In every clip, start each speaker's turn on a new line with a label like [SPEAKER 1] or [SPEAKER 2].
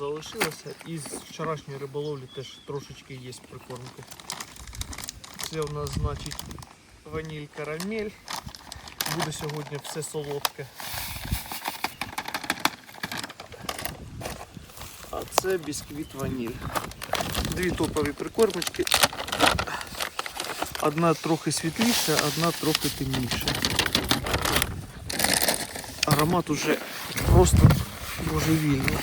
[SPEAKER 1] залишилося. І з вчорашньої риболовлі теж трошечки є прикормки. Це у нас значить ваніль карамель. Буде сьогодні все солодке. А це бісквіт ваніль. Дві топові прикормочки. Одна трохи світліша, одна трохи темніша. Аромат уже просто божевільний.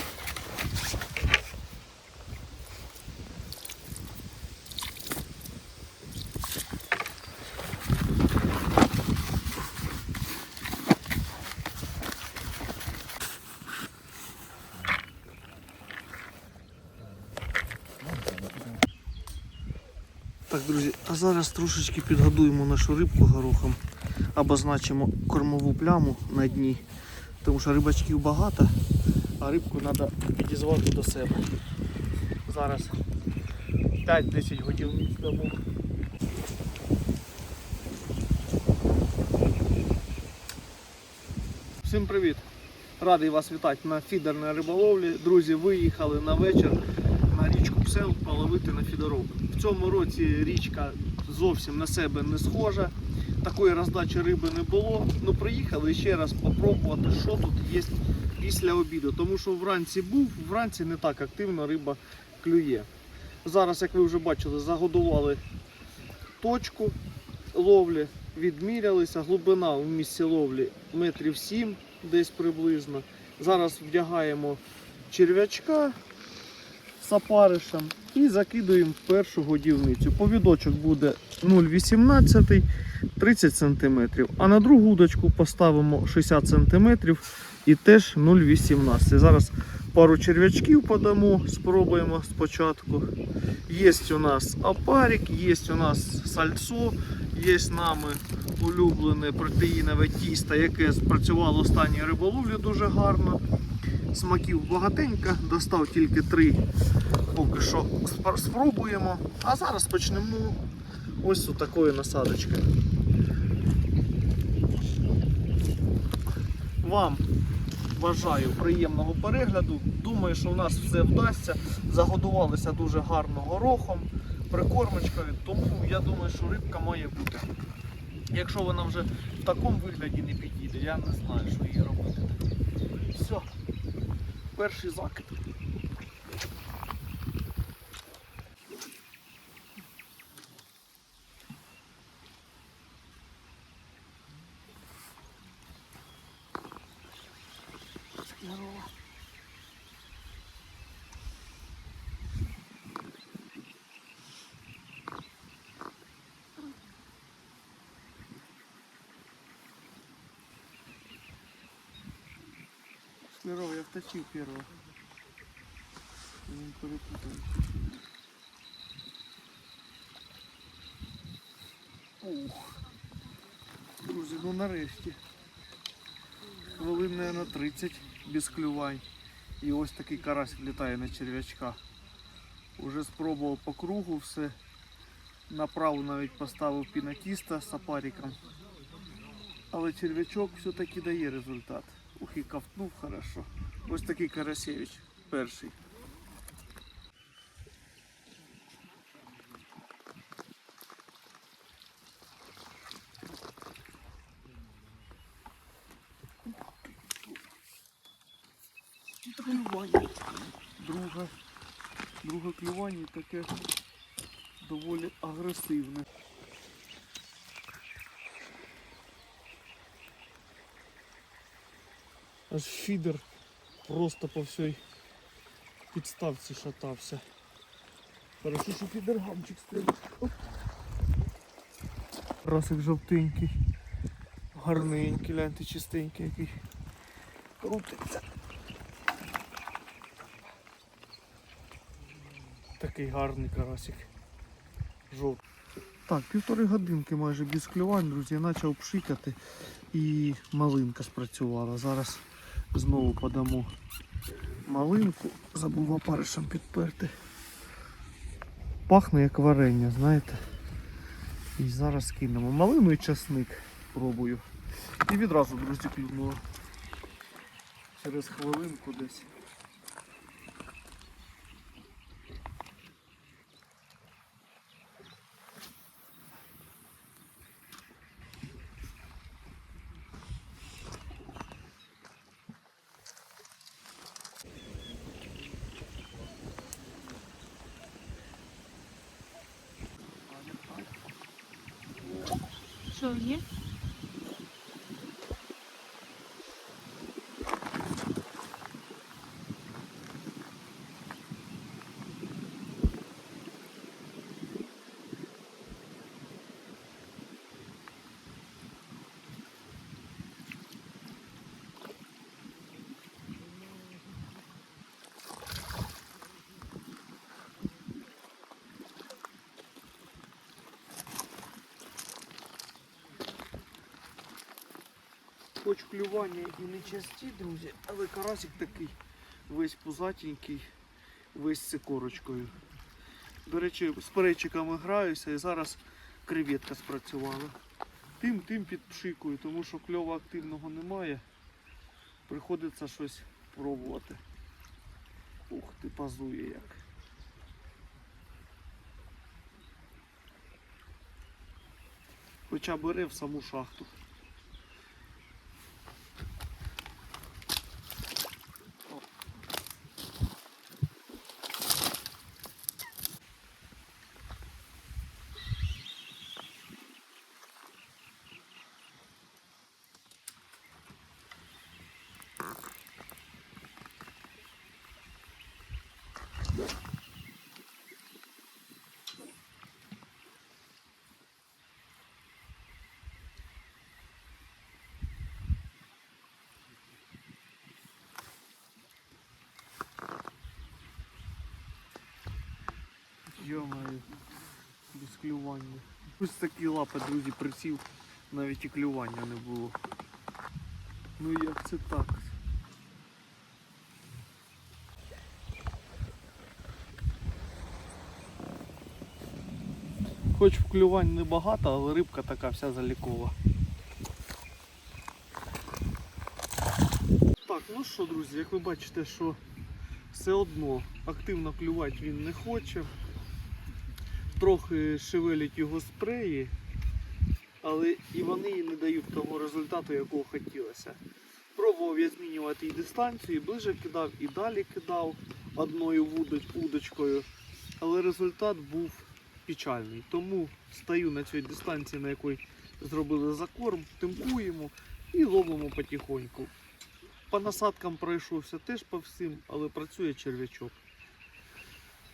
[SPEAKER 1] Так, друзі, а зараз трошечки підгодуємо нашу рибку горохом, обозначимо кормову пляму на дні, тому що рибачків багато, а рибку треба підізвати до себе. Зараз 5-10 годин дамо. Всім привіт! Радий вас вітати на фідерній риболовлі. Друзі, виїхали на вечір Псел половити на фідерок. В цьому році річка зовсім на себе не схожа. Такої роздачі риби не було. Ну приїхали ще раз попробувати, що тут є після обіду. Тому що вранці був, вранці не так активно риба клює. Зараз, як ви вже бачили, загодували точку ловлі, відмірялися. Глибина в місці ловлі метрів 7 десь приблизно. Зараз вдягаємо черв'ячка з опаришем і закидуємо в першу годівницю. Повідочок буде 0,18 30 см, а на другу удочку поставимо 60 см і теж 0,18. Зараз пару черв'ячків подамо, спробуємо спочатку. Є у нас опарик, є у нас сальцо, є нами улюблене протеїнове тісто, яке спрацювало останній риболовлі дуже гарно. Смаків багатенько, достав тільки три поки що спробуємо. А зараз почнемо ось з такої насадочки. Вам бажаю приємного перегляду. Думаю, що в нас все вдасться. Загодувалися дуже гарно горохом, прикормочкою, тому я думаю, що рибка має бути. Якщо вона вже в такому вигляді не підійде, я не знаю, що її робити. Все, перший закид. Здорово, я втащил первого. Ух. Друзі, ну нарешті. Хвилин, на 30 без клювань. І ось такий карась влітає на черв'ячка. Уже спробував по кругу все. Направо навіть поставив пінатіста з апариком. Але черв'ячок все-таки дає результат. Ух і ковтнув хорошо. Ось такий Карасевич перший. Клювання. Друге, друге клювання таке доволі агресивне. Аж фідер просто по всій підставці шатався. Хорошо, що фідергамчик стоїть. Оп. Красик жовтенький. Гарненький, гляньте, чистенький який. Крутиться. Такий гарний карасик. Жовтий. Так, півтори годинки майже без клювань, друзі, я почав пшикати і малинка спрацювала. Зараз знову подамо малинку, забув опаришем підперти. Пахне як варення, знаєте. І зараз кинемо малину і часник пробую. І відразу, друзі, клюнуло. через хвилинку десь.
[SPEAKER 2] Що
[SPEAKER 1] Хоч клювання і не часті, друзі, але карасик такий весь пузатенький, весь з корочкою. До речі, з перечиками граюся і зараз креветка спрацювала. Тим тим підпшикую, тому що кльова активного немає. Приходиться щось пробувати. Ух ти, пазує як. Хоча бере в саму шахту. Йомаю, без клювання. Ось такі лапи, друзі, присів, навіть і клювання не було. Ну як це так? Хоч вклювань небагато, але рибка така вся залікова. Так, ну що, друзі, як ви бачите, що все одно активно клювати він не хоче. Трохи шевелять його спреї, але і вони не дають того результату, якого хотілося. Пробував я змінювати і дистанцію, і ближе кидав, і далі кидав одною удочкою, але результат був печальний. Тому стою на цій дистанції, на якій зробили закорм, тимкуємо і ловимо потихоньку. По насадкам пройшовся теж по всім, але працює черв'ячок.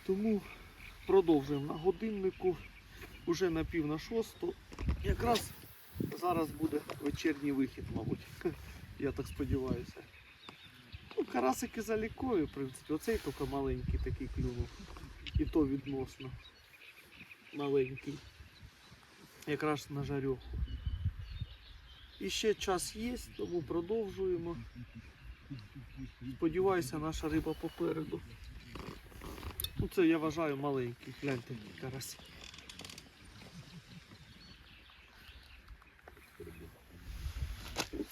[SPEAKER 1] Тому продовжуємо на годиннику. Уже на пів на шосту. Якраз зараз буде вечірній вихід, мабуть. Я так сподіваюся. Ну, карасики залікові, в принципі. Оцей тільки маленький такий клюнув. І то відносно маленький. Якраз на жарьоху. І ще час є, тому продовжуємо. Сподіваюся, наша риба попереду. Ну це я вважаю маленький, гляньте карась.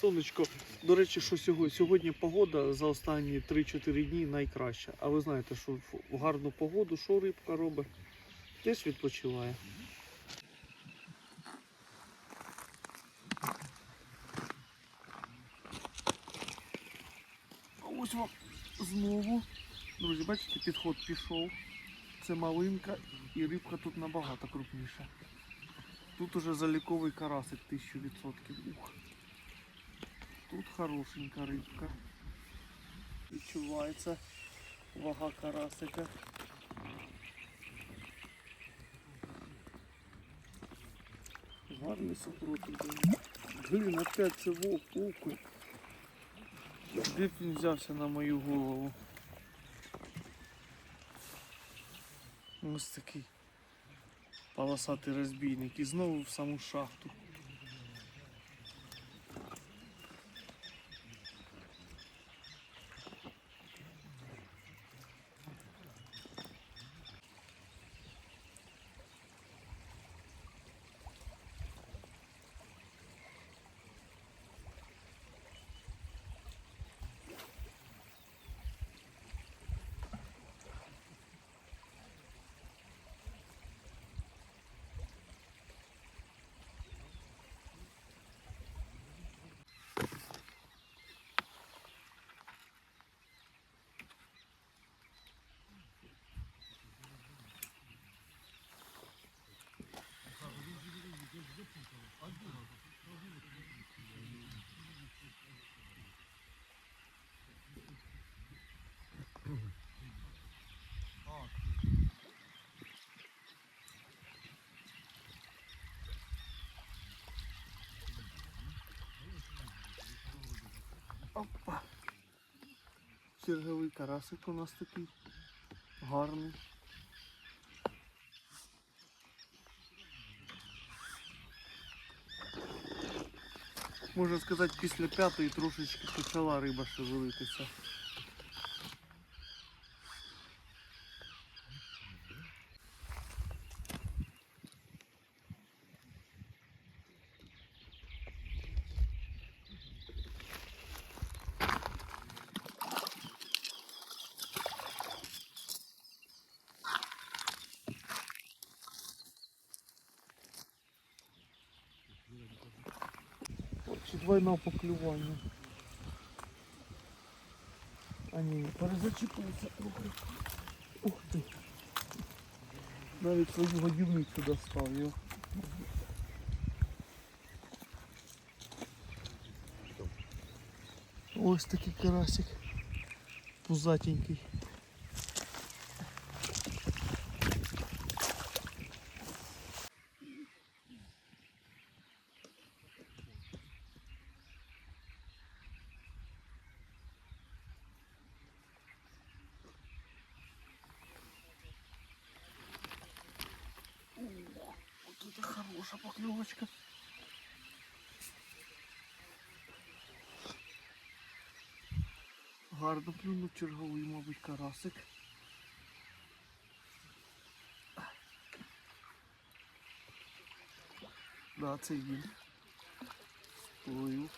[SPEAKER 1] Сонечко, до речі, що сьогодні? Сьогодні погода за останні 3-4 дні найкраща. А ви знаєте, що в- гарну погоду, що рибка робить? Теж відпочиває. Ось вам знову. Друзі, бачите, підход пішов. Це малинка і рибка тут набагато крупніша. Тут уже заліковий карасик 1000%. Ух. Тут хорошенька рибка. Відчувається вага карасика. Гарний супротив. Блін, опять це вовк, окунь. Де він взявся на мою голову? Ось такий полосатий розбійник і знову в саму шахту. Опа! Черговий карасик у нас такий гарний. Можна сказати, після п'ятої трошечки почала риба шевелитися. Двойне поклювання. А ні, перезачепився трохи. Ух ти. Навіть свою годівницю достав його. Ось такий карасик. Пузатенький. Гарно плюнув черговий, мабуть, карасик. Да, це він. Плив.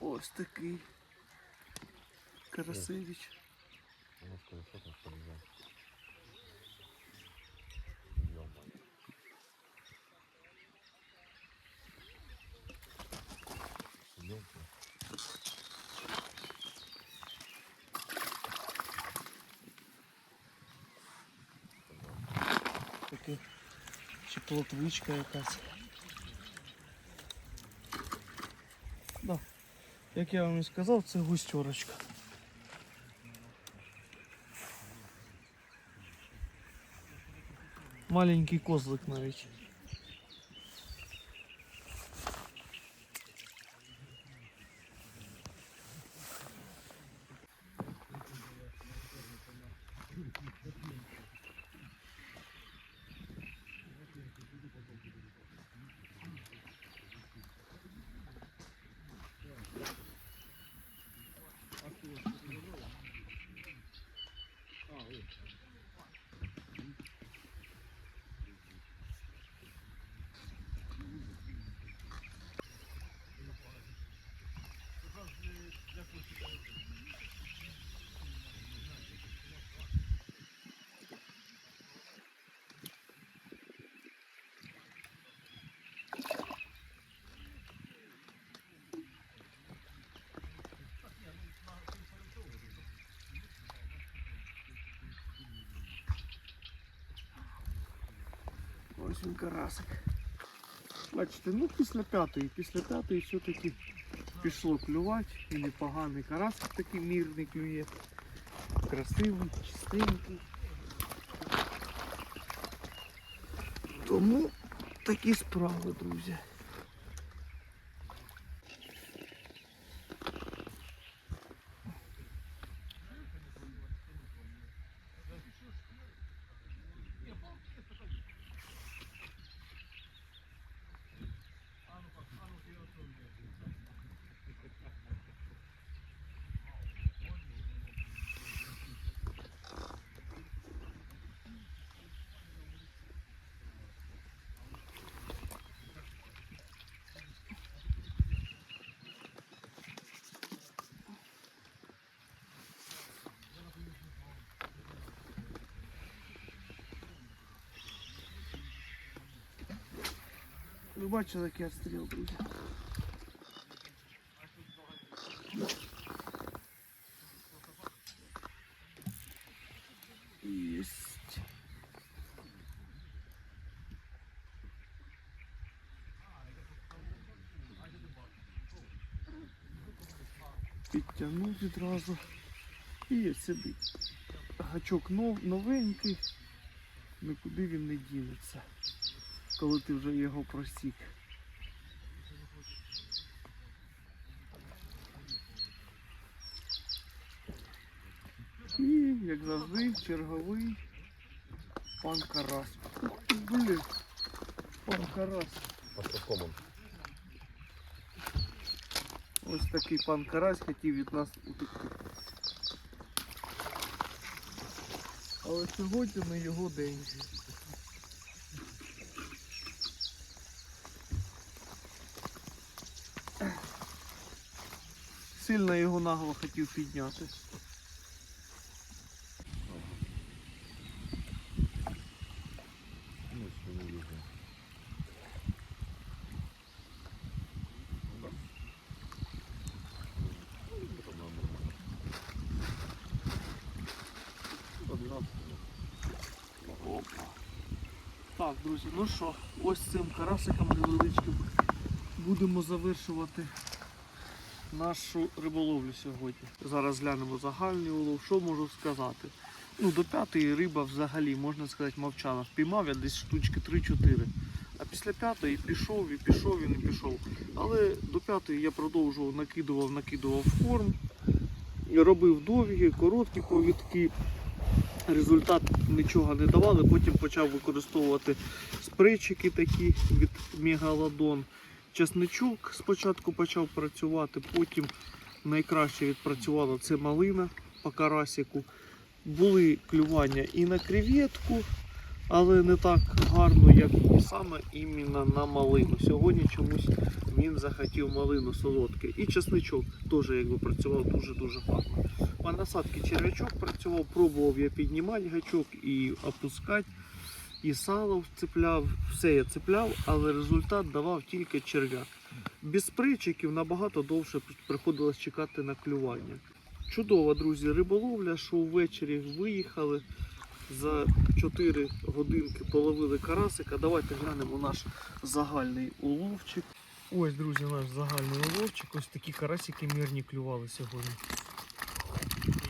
[SPEAKER 1] Ось такий. Карасевич.
[SPEAKER 3] Ну там
[SPEAKER 1] плотвичка якась. Да. Як я вам і сказав, це густерочка. Маленький козлик навіть. out. Ось він. Бачите, ну після п'ятої, після п'ятої все-таки пішло клювати. І непоганий карасик такий мірний клює. Красивий, чистенький. Тому такі справи, друзі. Ви бачили, як я стріл, друзі. Єсть. Підтягнув відразу. І є сидить. Гачок нов, новенький, нікуди він не дінеться коли ти вже його просік. І, як завжди, черговий пан Карас. Ух ти, блін. Пан Карас.
[SPEAKER 3] По?
[SPEAKER 1] Ось такий пан Карась хотів від нас утекти. Але сьогодні не його день. Сильно його нагло хотів підняти. Так, друзі, ну що, ось цим карасиком невеличким будемо завершувати нашу риболовлю сьогодні. Зараз глянемо загальний улов. Що можу сказати? Ну, до п'ятої риба взагалі, можна сказати, мовчала. Впіймав я десь штучки 3-4. А після п'ятої пішов і пішов і не пішов. Але до п'ятої я продовжував, накидував, накидував форм, робив довгі, короткі повідки. Результат нічого не давали. Потім почав використовувати спрейчики такі від Мегалодон. Часничок спочатку почав працювати, потім найкраще відпрацювала це малина по карасику. Були клювання і на креветку, але не так гарно, як саме іменно на малину. Сьогодні чомусь він захотів малину солодке. І часничок теж якби працював дуже-дуже гарно. По насадці черв'ячок працював, пробував я піднімати гачок і опускати, і сало вцепляв, все я цепляв, але результат давав тільки черв'як. Без причиків набагато довше приходилось чекати на клювання. Чудова, друзі, риболовля, що ввечері виїхали. За 4 годинки половили карасика. Давайте глянемо наш загальний уловчик. Ось, друзі, наш загальний уловчик. Ось такі карасики мирні клювали сьогодні.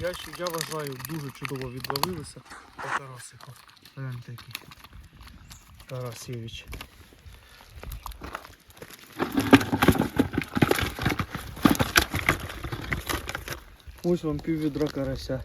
[SPEAKER 1] Я, я вважаю, дуже чудово відловилися по карасику. Гляньте який. Карасєвич. Ось вам пів відра карася.